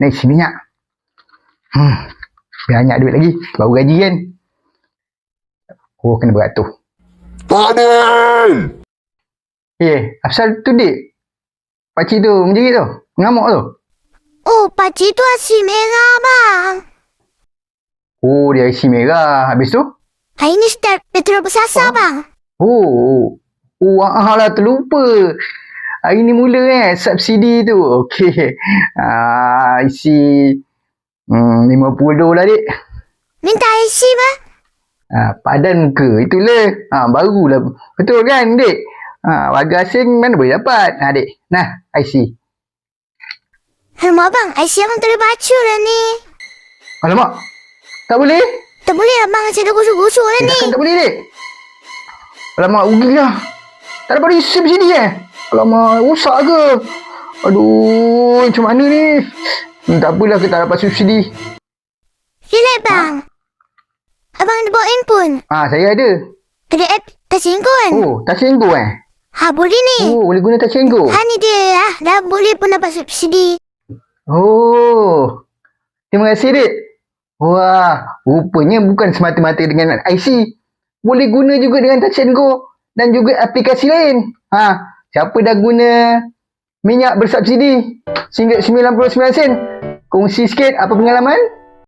Nak isi minyak. Hmm. Banyak duit lagi. Baru gaji kan. Oh, kena beratur. Fadil! Eh, asal tu dik? Pakcik tu menjerit tu. Mengamuk tu. Oh, pakcik tu asyik merah bang. Oh, dia isi merah. Habis tu? Hari ni start petrol bersasar bang. Oh, oh, ah lah terlupa. Hari ni mula eh, subsidi tu. Okey. Ah, isi hmm, 50 lah, dik. Minta IC bang. Ah, padan muka. Itulah. Ah, barulah. Betul kan, dik? Ah, warga asing mana boleh dapat? Ha, dik. Nah, IC. Alamak bang, IC abang tak boleh baca lah ni. Alamak. Tak boleh? Tak boleh lah bang, saya dah gosok-gosok lah Eh, ni. takkan tak boleh, dik? Alamak, rugi lah. Tak dapat isi sini eh? Alamak, rosak ke? Aduh, macam mana ni? Hmm, tak apalah, kita dapat subsidi. Relax bang. Abang ada bawa handphone. Ah, saya ada. Ada app touch go kan? Oh, touch go eh? Ha boleh ni. Oh, boleh guna touch go. Ha ni dia ah. Dah boleh pun dapat subsidi. Oh, terima kasih, Dik. Wah, rupanya bukan semata-mata dengan IC. Boleh guna juga dengan touch go dan juga aplikasi lain. Ha, siapa dah guna minyak bersubsidi RM99 sen? Kongsi sikit apa pengalaman?